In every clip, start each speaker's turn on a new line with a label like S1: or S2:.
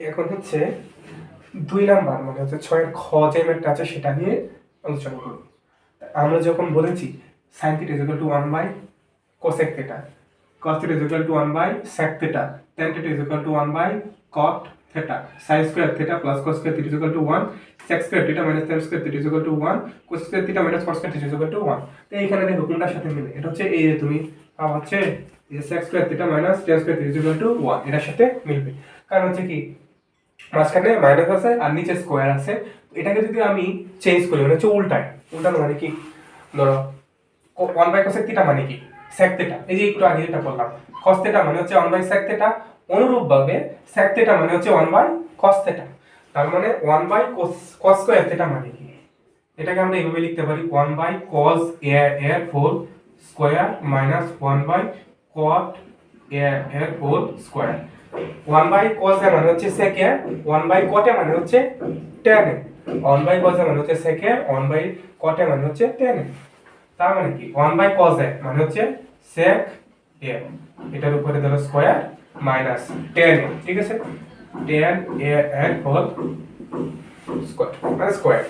S1: এখন হচ্ছে দুই নাম্বার মানে হচ্ছে ছয়ের খ যে ম্যাটটা আছে সেটা নিয়ে আলোচনা করব আমরা যখন বলেছি sine theta equal to one by cosec theta cos theta is equal to 1 by sec theta tan theta is equal to 1 by cot theta sin square theta plus cos square theta is equal to 1 sec square theta minus tan square theta is equal to 1 cos square theta cos square theta is equal to 1 তো এইখানে দেখো কোনটার সাথে মিলে এটা হচ্ছে এই যে তুমি পাবো হচ্ছে sec square theta minus tan square theta is equal to 1 এটার সাথে মিলবে কারণ হচ্ছে কি মাঝখানে মাইনাস আছে আর নিচে স্কোয়ার আছে। এটাকে যদি আমি চেঞ্জ করি মানে হচ্ছে উল্টায়। উল্টানো মানে কি? ধরো ওয়ান বাই কোসেক থিটা মানে কি? sec থিটা এই যে একটু আগে যেটা বললাম, cos থিটা মানে হচ্ছে 1 বাই sec থিটা অনুরূপ ভাবে sec থিটা মানে হচ্ছে 1 বাই cos থিটা তার মানে 1 by cos cos square theta মানে কি? এটাকে আমরা এইভাবে লিখতে পারি 1 বাই cos a এর whole square minus 1 by cot a এর whole square 1 by cos a মানে হচ্ছে a 1 বাই এ মানে হচ্ছে a 1 বাই cos এ মানে হচ্ছে a 1 বাই এ মানে হচ্ছে a তার মানে কি? 1 বাই cos a মানে হচ্ছে sec a এটার উপরে ধরো স্কয়ার মাইনাস tan ঠিক আছে? tan a এর হোল স্কয়ার মানে স্কয়ার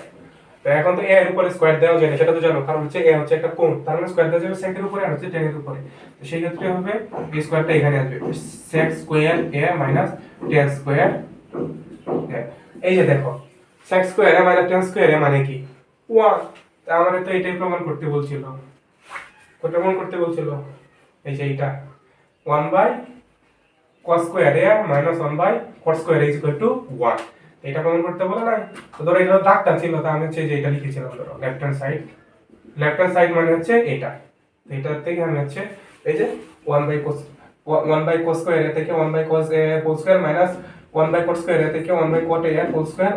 S1: তো এখন তো a এর উপরে স্কয়ার দেওয়া যায় না, সেটা তো জানো, কারণ হচ্ছে a হচ্ছে একটা কোণ, তার মানে স্কয়ার দেওয়া যাবে এর উপরে আর হচ্ছে এর উপরে। তো সেই ক্ষেত্রে হবে b স্কয়ারটা এখানে আসবে, sec square a minus tan square এই যে দেখো, sec square a minus tan square a মানে কি? 1 তা আমাদের তো এটাই প্রমাণ করতে বলছিল। প্রমাণ করতে বলছিল, এই যে এইটা। 1 by cos square a minus 1 by cot square a equal to 1 এটা প্রমাণ করতে বলে না তো ধরো এটা দাগটা ছিল, তা আমি হচ্ছে যে এটা লিখেছিলাম, ধরো left hand side left hand side মানে হচ্ছে এটা। তো এটা থেকে আমি হচ্ছে এই যে 1 by cos 1 by cos square থেকে 1 by a whole square minus 1 by cot square থেকে 1 by cot a whole square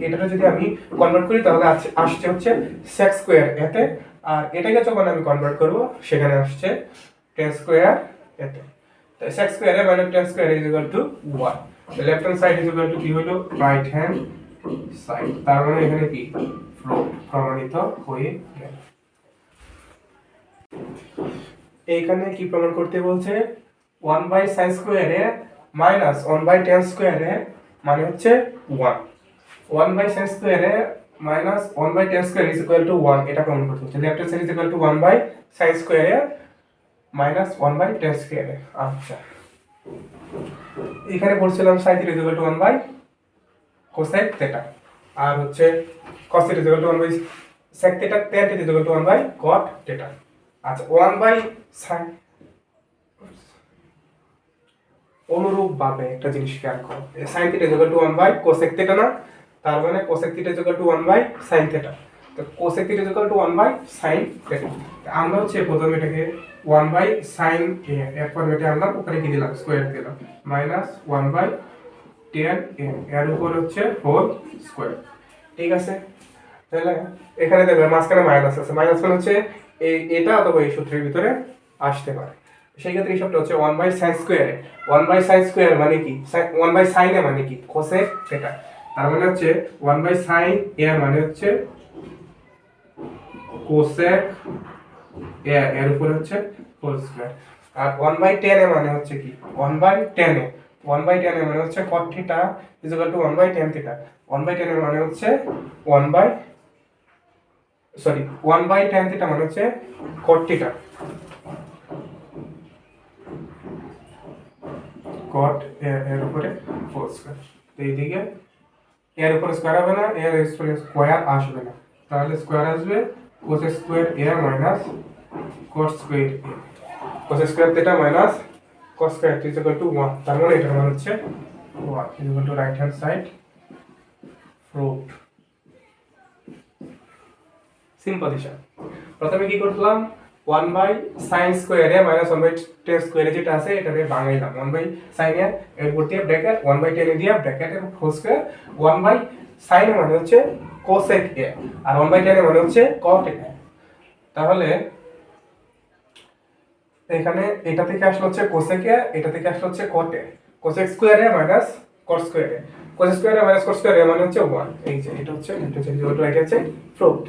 S1: এটাকে যদি আমি কনভার্ট করি, তাহলে আসছে- হচ্ছে sec স্কয়ার এতে। আর এটাকে যখন আমি কনভার্ট করব, সেখানে আসছে tan স্কয়ার এতে। sec square minus tan square is equal to 1 তো লেফট হ্যান্ড সাইড টু কি হলো রাইট হ্যান্ড সাইড তার মানে এখানে কি? ফ্লো প্রমাণিত হয়ে এইখানে কি প্রমাণ করতে বলছে? 1 বাই sin স্কয়ারে মাইনাস 1 বাই tan স্কয়ারে মানে হচ্ছে 1 1 by sin স্কয়ারে minus 1 by tan square is equal to 1 এটা প্রমাণ করতে হচ্ছে left hand side is equal to 1 by sin স্কয়ারে মাইনাস 1 বাই tan স্কয়ারে আচ্ছা। এখানে বলছিলাম sin theta is to 1 by cosec theta. আর হচ্ছে cos theta is to 1 by sec theta, tan theta is to 1 by cot theta. আচ্ছা 1 by sin অনুরূপ ভাবে একটা জিনিস খেয়াল করো। sin theta is to 1 by cosec theta না, তার মানে cosec theta is to 1 by sin theta. তো cosec theta is to 1 by sin theta. আমরা হচ্ছে প্রথমে এটাকে 1 বাই sin a এর ফরম্যাটে আনলাম, উপরে কি দিলাম? স্কয়ার দিলাম। মাইনাস 1 বাই 10 a এর উপর হচ্ছে হোল স্কয়ার ঠিক আছে? তাহলে এখানে দেখবে মাঝখানে মাইনাস আছে। মাইনাস মানে হচ্ছে এই এটা অথবা এই সূত্রের ভিতরে আসতে পারে। সেই ক্ষেত্রে এই সবটা হচ্ছে ওয়ান বাই সাইন স্কোয়ারে ওয়ান বাই সাইন স্কোয়ার মানে কি? ওয়ান বাই সাইন এ মানে কি? কোসেক এটা তার মানে হচ্ছে ওয়ান বাই সাইন এ মানে হচ্ছে কোসেক এ এর উপর হচ্ছে হোল স্কোয়ার আর ওয়ান বাই টেন এ মানে হচ্ছে কি? One by tan a. One by tan a মানে হচ্ছে cot theta is to one by tan theta one by tan এর মানে হচ্ছে one by sorry one by tan theta মানে হচ্ছে কট থিটা কট এর উপরে ফোর স্কোয়ার তো এইদিকে এর উপরে স্কোয়ার হবে না, এর স্কোয়ার আসবে না। তাহলে স্কোয়ার আসবে square a minus cot square a cos square theta minus cos square is equal to one তার মানে এটার মান হচ্ছে one is equal to right hand side root simple হিসাব প্রথমে কি করলাম? ওয়ান বাই সাইন স্কোয়ারে মাইনাস ওয়ান বাই টেন স্কোয়ারে যেটা আছে, এটাকে বাঙাইলাম ওয়ান বাই সাইন এর এর উপর দিয়ে ব্র্যাকেট ওয়ান বাই টেন দিয়ে ব্র্যাকেটের whole square one by sine মানে হচ্ছে কোসেক এ আর ওয়ান বাই টেন মানে হচ্ছে কটেক এ তাহলে এখানে এটা থেকে আসলো হচ্ছে কোসেক এ এটা থেকে আসলো হচ্ছে কটে কোসেক স্কোয়ার স্কোয়ারে মাইনাস কট স্কোয়ারে কোসেক স্কোয়ারে মাইনাস কট স্কোয়ারে মানে হচ্ছে ওয়ান এই যে এটা হচ্ছে এটা হচ্ছে ফ্রুট